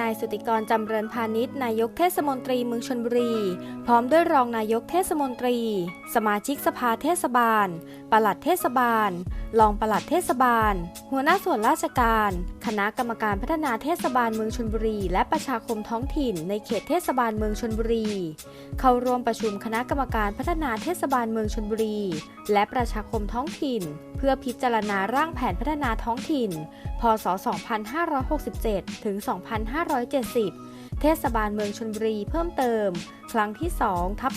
นายสุติกรจำเริญพาณิชย์นายกเทศมนตรีเมืองชนบุรี พร้อมด้วยรองนายกเทศมนตรี สมาชิกสภาเทศบาล ปลัดเทศบาล รองปลัดเทศบาล หัวหน้าส่วนราชการ คณะกรรมการพัฒนาเทศบาลเมืองชนบุรี และประชาคมท้องถิ่นในเขตเทศบาลเมืองชนบุรี เข้าร่วมประชุมคณะกรรมการพัฒนาเทศบาลเมืองชนบุรี และประชาคมท้องถิ่น เพื่อพิจารณาร่างแผนพัฒนาท้องถิ่น พศ 2567 ถึง 25 2570 เทศบาลเมืองชนบุรีเพิ่มเติม ครั้งที่2ทับ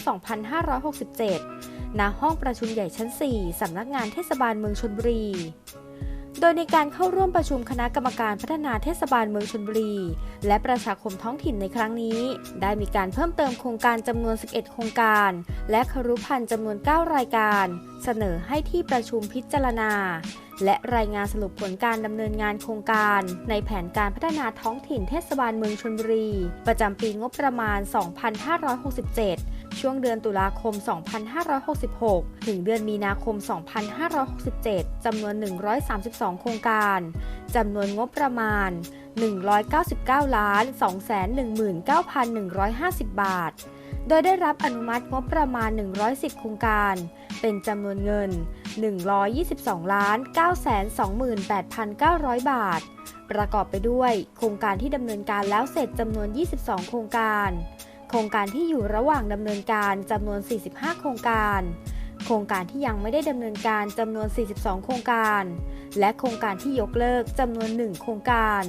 2567 ณ ห้องประชุมใหญ่ชั้น 4 สำนักงานเทศบาลเมืองชนบุรี โดยในการเข้าร่วมประชุมคณะกรรมการพัฒนาเทศบาลเมืองชนบุรี และประชาคมท้องถิ่นในครั้งนี้ ได้มีการเพิ่มเติมโครงการจำนวน 11 โครงการ และครุพันธ์จำนวน 9 รายการ เสนอให้ที่ประชุมพิจารณา และรายงานสรุปผลการดำเนินงานโครงการ ในแผนการพัฒนาท้องถิ่นเทศบาลเมืองชนบุรี ประจำปีงบประมาณ 2567 ช่วงเดือนตุลาคม 2566 ถึงเดือนมีนาคม 2567 จำนวน 132 โครงการ จำนวนงบประมาณ 199 ล้าน 219,150 บาท โดยได้รับอนุมัติงบประมาณ 110 โครงการ เป็นจำนวนเงิน 122 ล้าน 928,900 บาท ประกอบไปด้วย โครงการที่ดำเนินการแล้วเสร็จจำนวน 22 โครงการ ครงการที่อยู่ระหว่างดำเนินการจำนวน 45 โครงการ โครงการที่ยังไม่ได้ดำเนินการจำนวน 42 โครงการ และโครงการที่ยกเลิกจำนวน 1 โครงการ